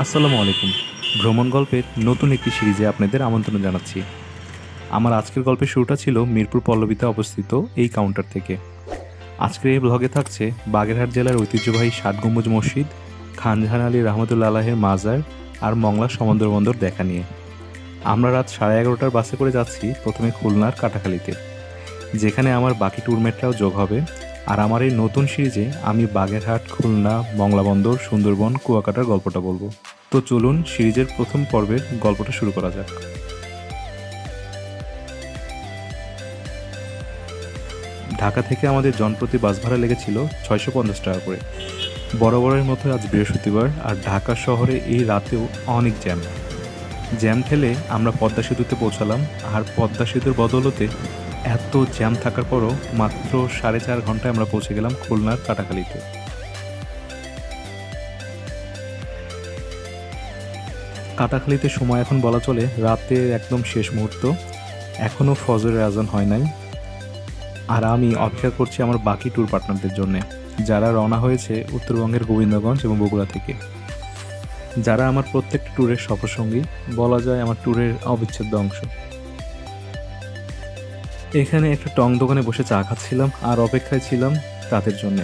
আসসালামু আলাইকুম। ভ্রমণ গল্পের নতুন একটি সিরিজে আপনাদের আমন্ত্রণ জানাচ্ছি। আমার আজকের গল্পের শুরুটা ছিল মিরপুর পল্লবীতে অবস্থিত এই কাউন্টার থেকে। আজকের এই ব্লগে থাকছে বাগেরহাট জেলার ঐতিহ্যবাহী ষাট গম্বুজ মসজিদ, খানজাহান আলী রহমতুল্লা আলাহের মাজার আর মংলা সমন্দর বন্দর দেখা নিয়ে। আমরা রাত সাড়ে এগারোটার বাসে করে যাচ্ছি প্রথমে খুলনার কাটাখালিতে। যেখানে আমার বাকি ট্যুরমেটরাও যোগ হবে। আর আমার এই নতুন সিরিজে আমি বাগেরহাট, খুলনা বন্দর সুন্দরবন, কুয়াকাটার গল্পটা বলব। তো চলুন সিরিজের প্রথম পর্বের গল্পটা শুরু করা যাক। ঢাকা থেকে আমাদের জনপ্রতি বাস ভাড়া লেগেছিল ছয়শো পঞ্চাশ টাকা করে। বরাবরের মতো আজ বৃহস্পতিবার আর ঢাকা শহরে এই রাতেও অনেক জ্যাম। জ্যাম ঠেলে আমরা পদ্মা সেতুতে পৌঁছালাম আর পদ্মা সেতুর বদলতে এত জ্যাম থাকার পরও মাত্র সাড়ে চার ঘন্টায় আমরা পৌঁছে গেলাম খুলনার কাটাখালীতে কাটাখালিতে সময় এখন বলা চলে রাতের একদম শেষ মুহূর্ত। এখনও ফজরের আজান হয় নাই। আর আমি অপেক্ষা করছি আমার বাকি ট্যুর পার্টনারদের জন্য, যারা রওনা হয়েছে উত্তরবঙ্গের গোবিন্দগঞ্জ এবং বগুড়া থেকে। যারা আমার প্রত্যেকটা ট্যুরের সফরসঙ্গী, বলা যায় আমার ট্যুরের অবিচ্ছেদ্য অংশ। এখানে একটা টং দোকানে বসে চা খাচ্ছিলাম আর অপেক্ষায় ছিলাম তাদের জন্য।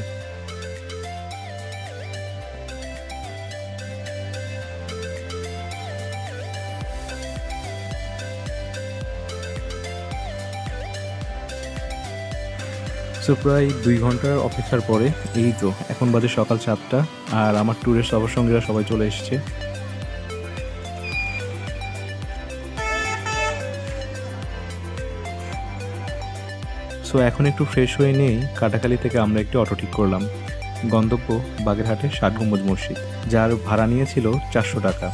প্রায় দুই ঘণ্টার অপেক্ষার পরে, এই তো, এখন বাজে সকাল সাতটা, আর আমার ট্যুরের সঙ্গীরা সবাই চলে এসেছে। সো এখন একটু ফ্রেশ হয়ে নিয়েই কাটাখালি থেকে আমরা একটি অটো ঠিক করলাম। গন্তব্য বাগেরহাটের ষাট গম্বুজ মসজিদ যার ভাড়া নিয়েছিল চারশো টাকা।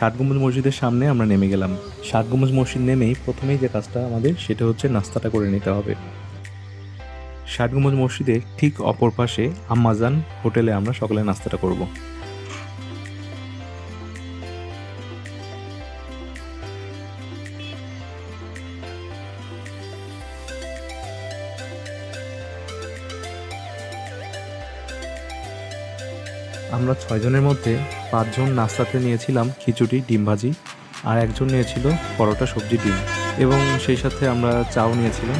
ষাট গম্বুজ মসজিদের সামনে আমরা নেমে গেলাম। ষাট গম্বুজ মসজিদ নেমেই প্রথমেই যে কাজটা আমাদের সেটা হচ্ছে নাস্তাটা করে নিতে হবে। ষাট গম্বুজ মসজিদের ঠিক অপর পাশে আম্মাজান হোটেলে আমরা সকালে নাস্তাটা করব। আমরা ছয়জনের মধ্যে পাঁচজন নাস্তাতে নিয়েছিলাম খিচুড়ি ডিম ভাজি আর একজন নিয়েছিল পরোটা সবজি ডিম এবং সেই সাথে আমরা চাও নিয়েছিলাম।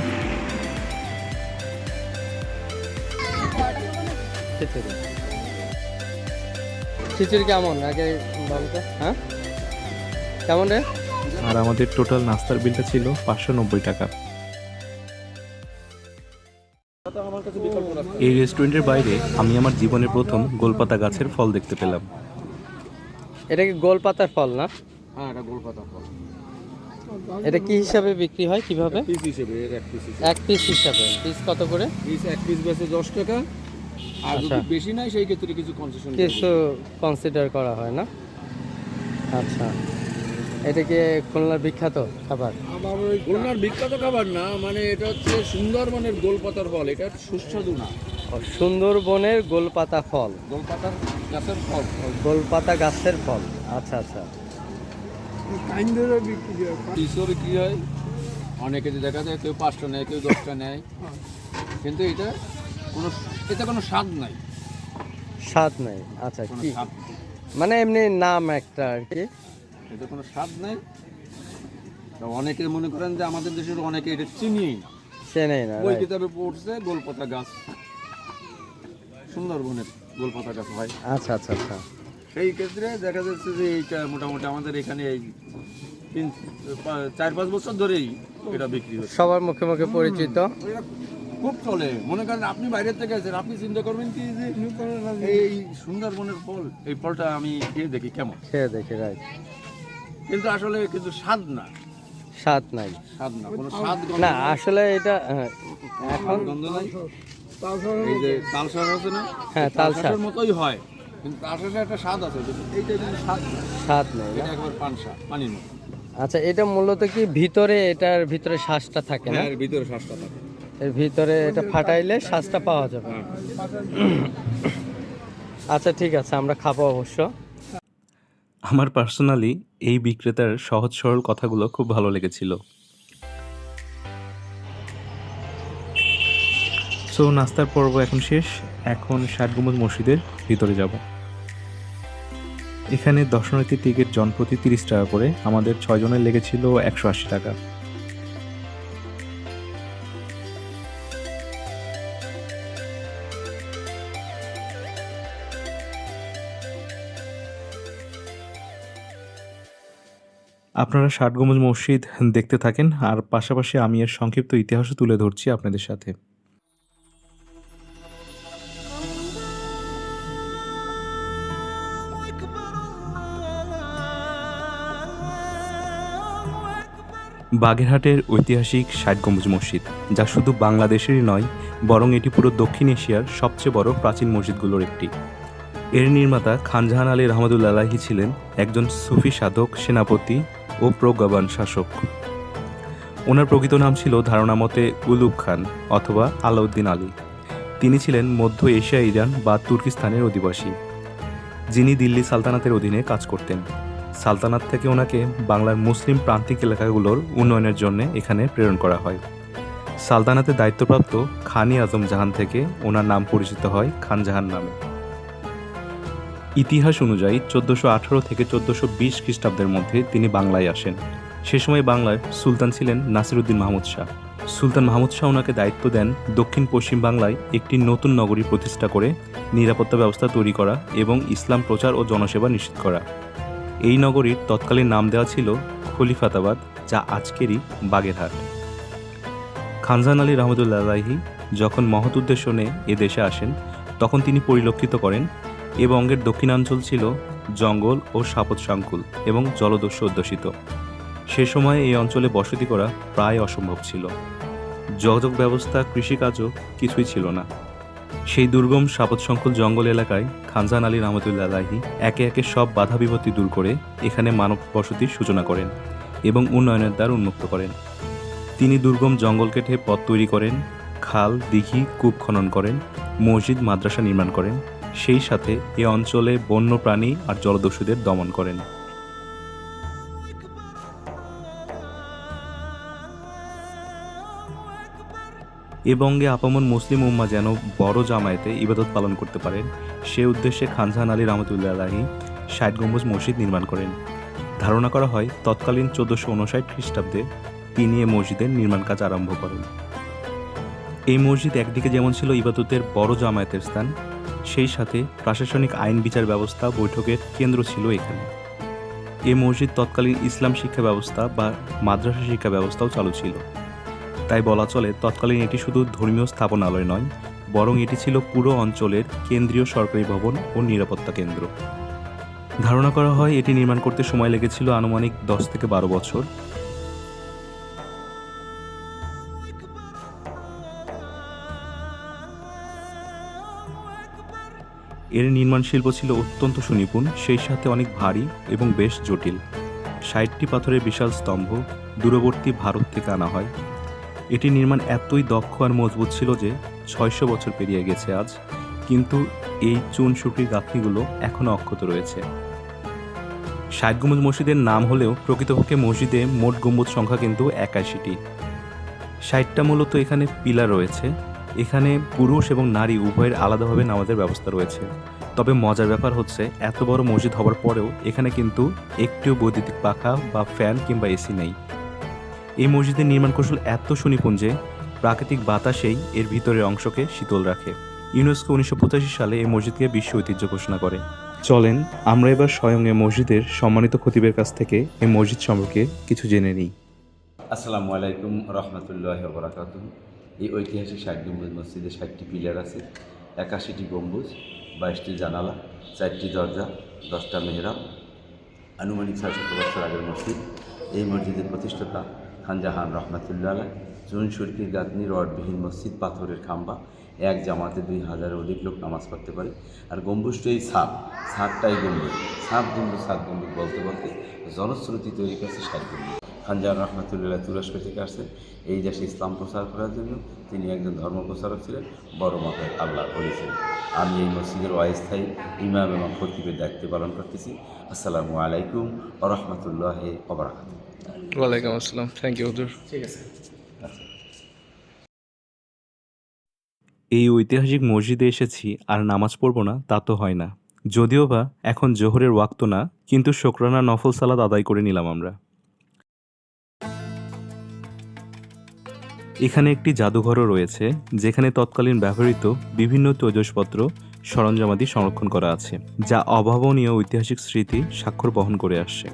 খিচুড়ি। কেমন? আগে বলতো হ্যাঁ? কেমন রে? আর আমাদের টোটাল নাস্তার বিলটা ছিল পাঁচশো নব্বই টাকা। এই রেস্টুরেন্টের বাইরে আমি আমার জীবনের প্রথম গোলপাতা গাছের ফল দেখতে পেলাম। এটা কি গোলপাতার ফল না? হ্যাঁ এটা গোলপাতার ফল। এটা কি হিসাবে বিক্রি হয় কীভাবে? পিস হিসেবে এক পিস এক পিস হিসাবে। পিস কত করে? পিস এক পিস বেচে দশ টাকা। আর যদি আচ্ছা। বেশি নাই সেই ক্ষেত্রে কিছু কনসেশন কিছু কনসিডার করা হয় না? আচ্ছা। এটা কি খুলনার বিখ্যাত খাবার? আমার ওই খুলনার বিখ্যাত খাবার না মানে এটা হচ্ছে সুন্দরবনের গোলপাতার ফল এটা সুস্বাদু না। সুন্দরবনের গোলপাতা ফল। গোলপাতার গাছের ফল। গোলপাতা গাছের ফল। আচ্ছা আচ্ছা। পিসও বিক্রি হয়। অনেকে দেখা যায় কেউ পাঁচটা নেয় কেউ দশটা নেয়। কিন্তু এটা কোনো এতে কোনো স্বাদ নাই। স্বাদ নাই। আচ্ছা কি? মানে এমনি নাম একটা আর কি। এতে কোনো স্বাদ নেই। তো অনেকে মনে করেন যে আমাদের দেশের অনেকে এটা চিনিই না। চেনেই না ওই কিতাবে পড়ছে গোলপাতা গাছ। সুন্দরবনের গোলপাতা গাছ হয় আচ্ছা আচ্ছা আচ্ছা। সেই ক্ষেত্রে দেখা যাচ্ছে যে এইটা মোটামুটি আমাদের এখানে এই তিন চার পাঁচ বছর ধরেই এটা বিক্রি হচ্ছে। সবার মুখে মুখে পরিচিত। এটা খুব চলে। মনে করেন আপনি বাইরের থেকে আছেন আপনি চিন্তা করবেন কি যে এই সুন্দরবনের ফল এই ফলটা আমি খেয়ে দেখি কেমন। খেয়ে দেখি রাইট কিন্তু আসলে কিন্তু স্বাদ না। স্বাদ নাই। স্বাদ না কোনো স্বাদ না। আসলে এটা হ্যাঁ, এখন গন্ধ নাই। এই যে তালসার আছে না হ্যাঁ, তালসার। মতোই হয় কিন্তু একটা স্বাদ আছে কিন্তু এইটা কিন্তু স্বাদ না। স্বাদ নেই এটা একবার পান স্বাদ পানির মতো। আচ্ছা এটা মূলত কি ভিতরে এটার ভিতরে শ্বাসটা থাকে না? হ্যাঁ এর ভিতরে শ্বাসটা থাকে। এর ভিতরে এটা ফাটাইলে শ্বাসটা পাওয়া যাবে। হ্যাঁ। আচ্ছা ঠিক আছে আমরা খাব অবশ্য। আমার পার্সোনালি এই বিক্রেতার সহজ সরল কথাগুলো খুব ভালো লেগেছিল। সো নাস্তার পর্ব এখন শেষ। এখন ষাট মসজিদের ভিতরে যাব। এখানে দর্শনার্থী টিকিট জনপ্রতি তিরিশ টাকা করে। আমাদের ছয়জনের লেগেছিল একশো আশি টাকা। আপনারা ষাট গম্বুজ মসজিদ দেখতে থাকেন, আর পাশাপাশি আমি এর সংক্ষিপ্ত ইতিহাসও তুলে ধরছি আপনাদের সাথে। বাগেরহাটের ঐতিহাসিক ষাট গম্বুজ মসজিদ, যা শুধু বাংলাদেশেরই নয়, বরং এটি পুরো দক্ষিণ এশিয়ার সবচেয়ে বড় প্রাচীন মসজিদগুলোর একটি। এর নির্মাতা খানজাহান আলী রহমদুল্লাহি ছিলেন একজন সুফি সাধক, সেনাপতি ও প্রজ্ঞাবান শাসক। ওনার প্রকৃত নাম ছিল ধারণা মতে উলুব খান অথবা আলাউদ্দিন আলী। তিনি ছিলেন মধ্য এশিয়া, ইরান বা তুর্কিস্তানের অধিবাসী। যিনি দিল্লি সালতানাতের অধীনে কাজ করতেন। সালতানাত থেকে ওনাকে বাংলার মুসলিম প্রান্তিক এলাকাগুলোর উন্নয়নের জন্য এখানে প্রেরণ করা হয়। সালতানাতে দায়িত্বপ্রাপ্ত খানি আজম জাহান থেকে ওনার নাম পরিচিত হয় খান জাহান নামে। ইতিহাস অনুযায়ী চোদ্দোশো আঠারো থেকে চোদ্দোশো বিশ খ্রিস্টাব্দের মধ্যে তিনি বাংলায় আসেন। সে সময় বাংলার সুলতান ছিলেন নাসিরুদ্দিন মাহমুদ শাহ। সুলতান মাহমুদ শাহ ওনাকে দায়িত্ব দেন দক্ষিণ পশ্চিম বাংলায় একটি নতুন নগরী প্রতিষ্ঠা করে, নিরাপত্তা ব্যবস্থা তৈরি করা এবং ইসলাম প্রচার ও জনসেবা নিশ্চিত করা। এই নগরীর তৎকালীন নাম দেওয়া ছিল খলিফাতাবাদ, যা আজকেরই বাগেরহাট। খানজান আলী রহমতুল্লাহি যখন মহৎ উদ্দেশ্য নিয়ে এ দেশে আসেন, তখন তিনি পরিলক্ষিত করেন এ বঙ্গের দক্ষিণাঞ্চল ছিল জঙ্গল ও সাপত সংকুল এবং জলদস্যু অধ্যুষিত। সে সময় এই অঞ্চলে বসতি করা প্রায় অসম্ভব ছিল। যোগাযোগ ব্যবস্থা, কৃষিকাজও কিছুই ছিল না। সেই দুর্গম সাপত সংকুল জঙ্গল এলাকায় খানজান আলী রহমতুল্লাহি একে একে সব বাধা বিপত্তি দূর করে এখানে মানব বসতির সূচনা করেন এবং উন্নয়নের দ্বার উন্মুক্ত করেন। তিনি দুর্গম জঙ্গল কেটে পথ তৈরি করেন, খাল, দিঘি, কূপ খনন করেন, মসজিদ, মাদ্রাসা নির্মাণ করেন সেই সাথে এ অঞ্চলে বন্য প্রাণী আর জলদস্যুদের দমন করেন। এ বঙ্গে আপামন মুসলিম উম্মা যেন বড় জামায়াতে ইবাদত পালন করতে পারেন, সে উদ্দেশ্যে খানজাহান আলী রহমতুল্লাহ আলাহি ষাট গম্বুজ মসজিদ নির্মাণ করেন। ধারণা করা হয়, তৎকালীন চোদ্দশো উনষাট খ্রিস্টাব্দে তিনি এ মসজিদের নির্মাণ কাজ আরম্ভ করেন। এই মসজিদ একদিকে যেমন ছিল ইবাদতের বড় জামায়াতের স্থান সেই সাথে প্রশাসনিক আইন বিচার ব্যবস্থা বৈঠকের কেন্দ্র ছিল এখানে। এ মসজিদ তৎকালীন ইসলাম শিক্ষা ব্যবস্থা বা মাদ্রাসা শিক্ষা ব্যবস্থাও চালু ছিল। তাই বলা চলে তৎকালীন এটি শুধু ধর্মীয় স্থাপনালয় নয়, বরং এটি ছিল পুরো অঞ্চলের কেন্দ্রীয় সরকারি ভবন ও নিরাপত্তা কেন্দ্র। ধারণা করা হয় এটি নির্মাণ করতে সময় লেগেছিল আনুমানিক দশ থেকে বারো বছর। এর নির্মাণ শিল্প ছিল অত্যন্ত সুনিপুণ, সেই সাথে অনেক ভারী এবং বেশ জটিল। ষাটটি পাথরের বিশাল স্তম্ভ দূরবর্তী ভারত থেকে আনা হয়। এটি নির্মাণ এতই দক্ষ আর মজবুত ছিল যে ছয়শো বছর পেরিয়ে গেছে আজ, কিন্তু এই চুন সুটির গাঁথনিগুলো এখনও অক্ষত রয়েছে। ষাট গম্বুজ মসজিদের নাম হলেও প্রকৃতপক্ষে মসজিদে মোট গম্বুজ সংখ্যা কিন্তু একাশিটি। ষাটটা মূলত এখানে পিলার রয়েছে এখানে পুরুষ এবং নারী উভয়ের আলাদাভাবে নামাজের ব্যবস্থা রয়েছে। তবে মজার ব্যাপার হচ্ছে, এত বড় মসজিদ হবার পরেও এখানে কিন্তু একটিও বৈদ্যুতিক পাখা বা ফ্যান কিংবা এসি নেই। এই মসজিদের নির্মাণ কৌশল এত সুনিপুণ যে প্রাকৃতিক বাতাসেই এর ভিতরের অংশকে শীতল রাখে। ইউনেস্কো উনিশশো পঁচাশি সালে এই মসজিদকে বিশ্ব ঐতিহ্য ঘোষণা করে। চলেন, আমরা এবার স্বয়ং এই মসজিদের সম্মানিত খতিবের কাছ থেকে এই মসজিদ সম্পর্কে কিছু জেনে নিই। আসসালামু আলাইকুম রহমতুল্লাহ এই ঐতিহাসিক ষাট গম্বুজ মসজিদে ষাটটি পিলার আছে, একাশিটি গম্বুজ, বাইশটি জানালা, চারটি দরজা, দশটা মেহরাব, আনুমানিক ছয় শত বছর আগের মসজিদ। এই মসজিদের প্রতিষ্ঠাতা খানজাহান রহমতুল্লাহ চুন সুরকির গাঁথনি রডবিহীন মসজিদ, পাথরের খাম্বা। এক জামাতে দুই হাজারের অধিক লোক নামাজ পড়তে পারে। আর গম্বুজটা এই সাপ, সাপটাই গম্বুজ। সাপ গম্বুজ সাত গম্বুজ বলতে বলতে জনশ্রুতি তৈরি করছে ষাট গম্বুজ। খানজান রহমতুল্লাহ তুরস্ক থেকে আসছেন। এই দেশে ইসলাম প্রচার করার জন্য তিনি একজন ধর্ম প্রচারক ছিলেন বড় মাপের আল্লাহ করেছিলেন আমি এই মসজিদের অস্থায়ী ইমাম এবং খতিবের দায়িত্ব পালন করতেছি। আসসালামু আলাইকুম ও রহমতুল্লাহ ওবরাকাত ওয়ালাইকুম আসসালাম। থ্যাংক ইউ ঠিক আছে। এই ঐতিহাসিক মসজিদে এসেছি আর নামাজ পড়ব না তা তো হয় না। যদিও বা এখন জোহরের ওয়াক্ত না কিন্তু শোকরানা নফল সালাদ আদায় করে নিলাম আমরা। এখানে একটি জাদুঘরও রয়েছে, যেখানে তৎকালীন ব্যবহৃত বিভিন্ন তৈজসপত্র সরঞ্জামাদি সংরক্ষণ করা আছে, যা অভাবনীয় ঐতিহাসিক স্মৃতি স্বাক্ষর বহন করে আসছে।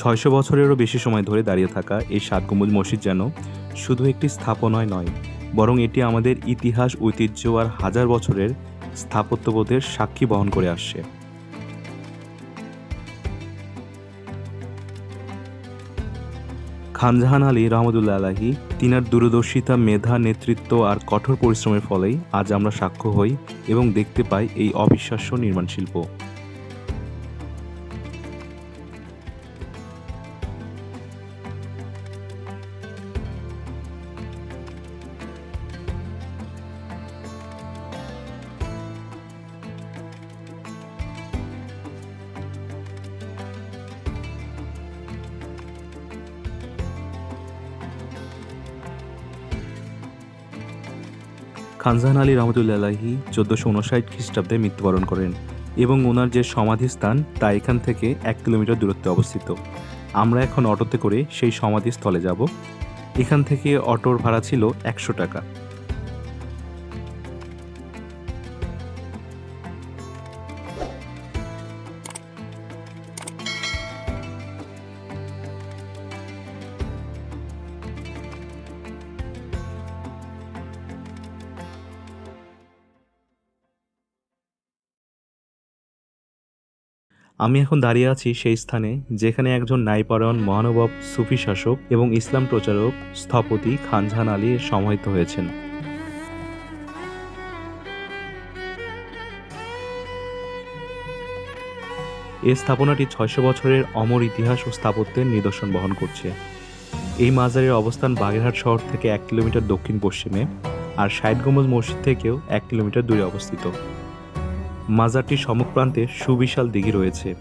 ছয়শো বছরেরও বেশি সময় ধরে দাঁড়িয়ে থাকা এই সাত গম্বুজ মসজিদ যেন শুধু একটি স্থাপনায় নয়, বরং এটি আমাদের ইতিহাস, ঐতিহ্য আর হাজার বছরের স্থাপত্যবোধের সাক্ষী বহন করে আসছে। খানজাহান আলী রহমদুল্লা আলাহি তিনার দূরদর্শিতা, মেধা, নেতৃত্ব আর কঠোর পরিশ্রমের ফলেই আজ আমরা সাক্ষ্য হই এবং দেখতে পাই এই অবিশ্বাস্য নির্মাণ শিল্প। খানজাহান আলী রহমতুল্লাহি চোদ্দোশো উনষাট খ্রিস্টাব্দে মৃত্যুবরণ করেন এবং ওনার যে সমাধিস্থান তা এখান থেকে এক কিলোমিটার দূরত্বে অবস্থিত। আমরা এখন অটোতে করে সেই সমাধিস্থলে যাব। এখান থেকে অটোর ভাড়া ছিল একশো টাকা। আমি এখন দাঁড়িয়ে আছি সেই স্থানে যেখানে একজন ন্যায়পরায়ণ মহানুভব, সুফি শাসক এবং ইসলাম প্রচারক স্থপতি খানজাহান আলী সমাহিত হয়েছেন। এই স্থাপনাটি ছয়শো বছরের অমর ইতিহাস ও স্থাপত্যের নিদর্শন বহন করছে। এই মাজারের অবস্থান বাগেরহাট শহর থেকে এক কিলোমিটার দক্ষিণ পশ্চিমে আর ষাট গম্বুজ মসজিদ থেকেও এক কিলোমিটার দূরে অবস্থিত। মাজারটির সম্মুখ প্রান্তে সুবিশাল দিঘি রয়েছে।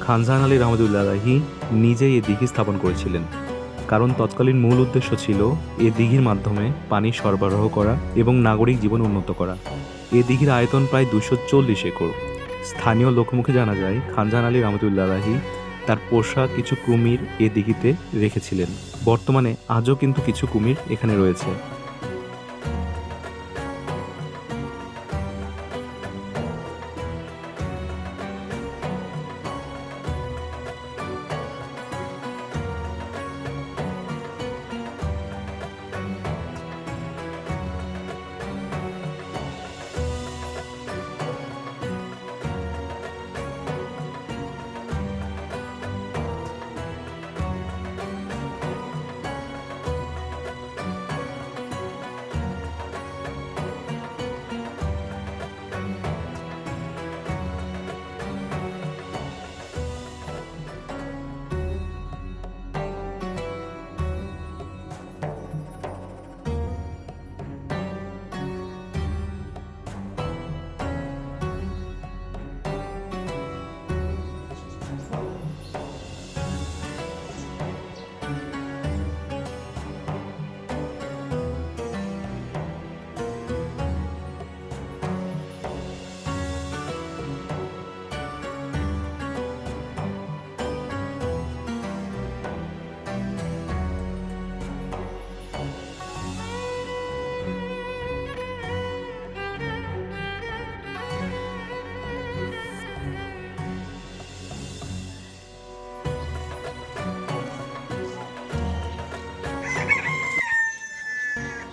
খানজাহান আলী রহমদুল্লাহি নিজেই এই দিঘি স্থাপন করেছিলেন। কারণ তৎকালীন মূল উদ্দেশ্য ছিল এ দিঘির মাধ্যমে পানি সরবরাহ করা এবং নাগরিক জীবন উন্নত করা। এ দিঘির আয়তন প্রায় দুশো চল্লিশ একর। স্থানীয় লোকমুখে জানা যায় খানজান আলী রহমতুল্লাহি তার পোষা কিছু কুমির এ দিঘিতে রেখেছিলেন। বর্তমানে আজও কিন্তু কিছু কুমির এখানে রয়েছে।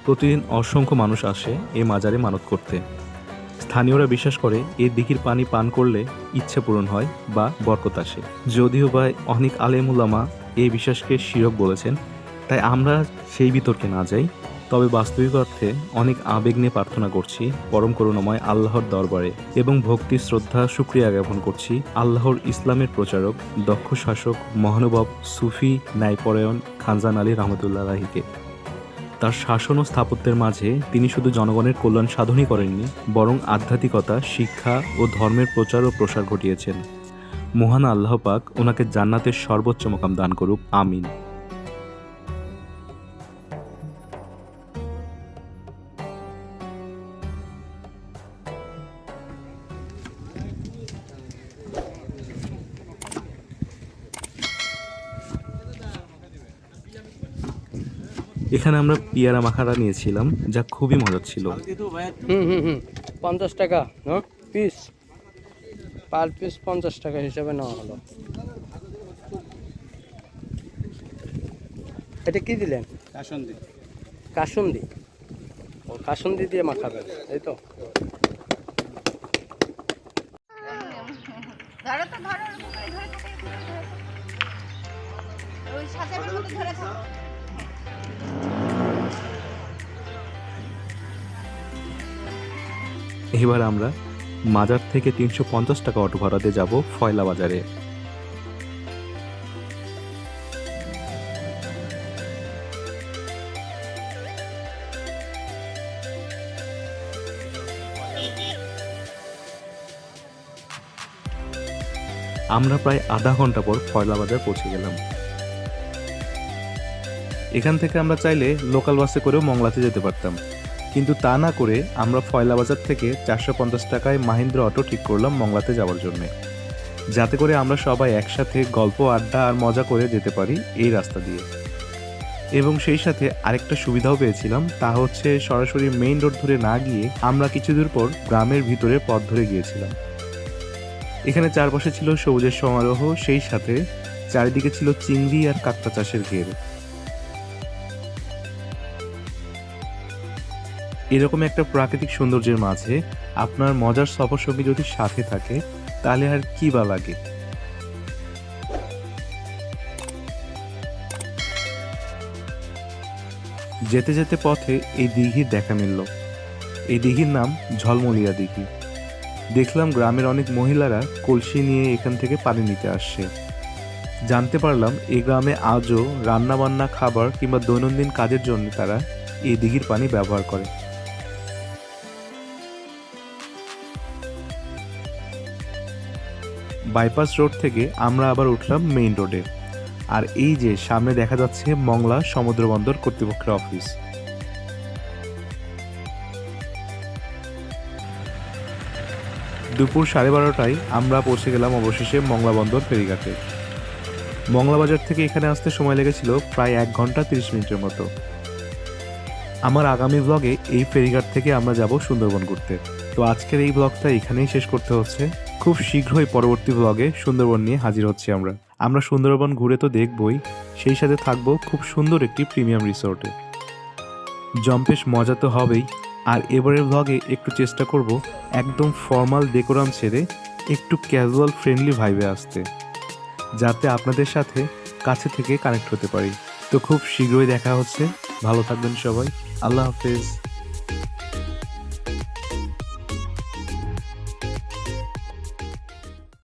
প্রতিদিন অসংখ্য মানুষ আসে এ মাজারে মানত করতে। স্থানীয়রা বিশ্বাস করে এই দিঘির পানি পান করলে ইচ্ছে পূরণ হয় বা বরকত আসে। যদিও বা অনেক আলেমুলামা এই বিশ্বাসকে শিরক বলেছেন, তাই আমরা সেই বিতর্কে না যাই। তবে বাস্তবিক অর্থে অনেক আবেগ নিয়ে প্রার্থনা করছি, পরম করুণাময় আল্লাহর দরবারে এবং ভক্তি, শ্রদ্ধা, সুক্রিয়া জ্ঞাপন করছি আল্লাহর ইসলামের প্রচারক, দক্ষ শাসক, মহানুভব, সুফি, ন্যায়পরায়ণ খানজান আলী রহমতুল্লাহ রাহিকে তার শাসন ও স্থাপত্যের মাঝে তিনি শুধু জনগণের কল্যাণ সাধনই করেননি, বরং আধ্যাত্মিকতা, শিক্ষা ও ধর্মের প্রচার ও প্রসার ঘটিয়েছেন। মহান আল্লাহ পাক ওনাকে জান্নাতের সর্বোচ্চ মোকাম দান করুক, আমিন। এখানে আমরা পিয়ারা মাখাটা নিয়েছিলাম যা খুবই মজার ছিল। হুম হুম হুম। পঞ্চাশ টাকা পিস। পার পিস পঞ্চাশ টাকা হিসাবে নেওয়া হলো। এটা কি দিলেন? কাসন্দি। কাসুন্দি। ও কাসুন্দি দিয়ে মাখাবেন এই তো? ধরো তো ধরো ধরে। ওই সাঁতারের মতো ধরে এবার আমরা মাজার থেকে তিনশো পঞ্চাশ টাকা অটো ভাড়াতে যাব ফয়লা বাজারে। আমরা প্রায় আধা ঘণ্টা পর ফয়লা বাজার পৌঁছে গেলাম। এখান থেকে আমরা চাইলে লোকাল বাসে করেও মংলাতে যেতে পারতাম। কিন্তু তা না করে আমরা ফয়লা বাজার থেকে চারশো পঞ্চাশ টাকায় মাহিন্দ্র অটো ঠিক করলাম মংলাতে যাওয়ার জন্যে। যাতে করে আমরা সবাই একসাথে গল্প, আড্ডা আর মজা করে যেতে পারি এই রাস্তা দিয়ে। এবং সেই সাথে আরেকটা সুবিধাও পেয়েছিলাম, তা হচ্ছে সরাসরি মেইন রোড ধরে না গিয়ে আমরা কিছু দূর পর গ্রামের ভিতরে পথ ধরে গিয়েছিলাম। এখানে চারপাশে ছিল সবুজের সমারোহ, সেই সাথে চারিদিকে ছিল চিংড়ি আর কাকটা চাষের ঘের। এরকম একটা প্রাকৃতিক সৌন্দর্যের মাঝে আপনার মজার সফর সঙ্গী যদি সাথে থাকে, তাহলে আর কি বা লাগে? যেতে যেতে পথে এই দিঘির দেখা মিলল। এই দিঘির নাম ঝলমলিয়া দিঘি। দেখলাম গ্রামের অনেক মহিলারা কলসি নিয়ে এখান থেকে পানি নিতে আসছে। জানতে পারলাম এই গ্রামে আজও রান্নাবান্না, খাবার কিংবা দৈনন্দিন কাজের জন্য তারা এই দিঘির পানি ব্যবহার করে। বাইপাস রোড থেকে আমরা আবার উঠলাম মেইন রোডে। আর এই যে সামনে দেখা যাচ্ছে মংলা সমুদ্র বন্দর কর্তৃপক্ষের অফিস। দুপুর সাড়ে বারোটায় আমরা পৌঁছে গেলাম অবশেষে মংলা বন্দর ফেরিঘাটে। মংলা বাজার থেকে এখানে আসতে সময় লেগেছিল প্রায় এক ঘণ্টা তিরিশ মিনিটের মতো। আমার আগামী ব্লগে এই ফেরিঘাট থেকে আমরা যাব সুন্দরবন ঘুরতে। তো আজকের এই ব্লগটা এখানেই শেষ করতে হচ্ছে। খুব শীঘ্রই পরবর্তী ব্লগে সুন্দরবন নিয়ে হাজির হচ্ছি আমরা। আমরা সুন্দরবন ঘুরে তো দেখবই, সেই সাথে থাকব খুব সুন্দর একটি প্রিমিয়াম রিসোর্টে জম্পেশ মজা তো হবেই, আর এবারের ব্লগে একটু চেষ্টা করব একদম ফর্মাল ডেকোরাম ছেড়ে একটু ক্যাজুয়াল ফ্রেন্ডলি ভাইবে আসতে, যাতে আপনাদের সাথে কাছে থেকে কানেক্ট হতে পারি। তো খুব শীঘ্রই দেখা হচ্ছে, ভালো থাকবেন সবাই, আল্লাহ হাফেজ।